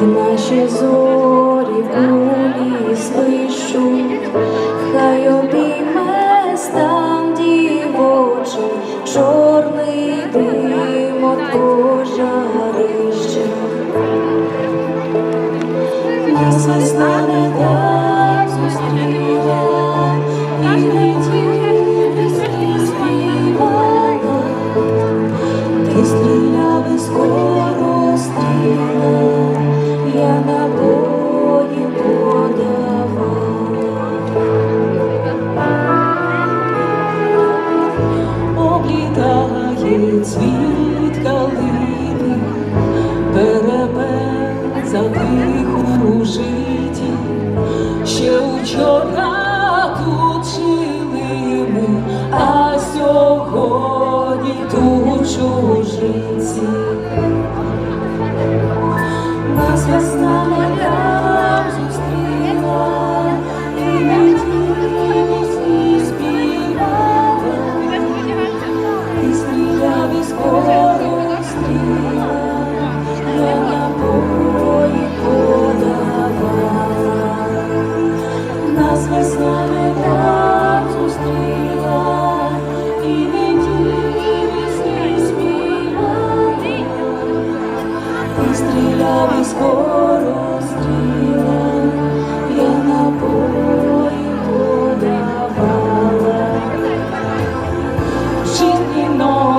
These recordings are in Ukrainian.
в наші зорі кулі слишу, хай обійме стан дівочий, чорний дим от пожарища. Нас весна не так зустріла, і не тільки скоро стріла. Maria na luz.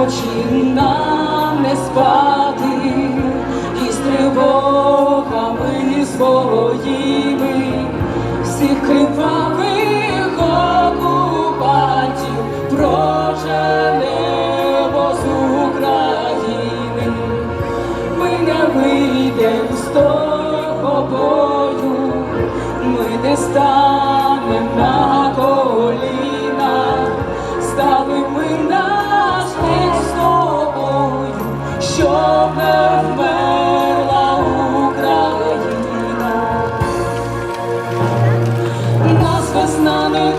Ночі нам не спати, і з тривогами своїми всіх кривавих окупантів проженемо з України. Ми не вийдем з того бою, ми не станем щоб не вмерла Україна. Нас весна не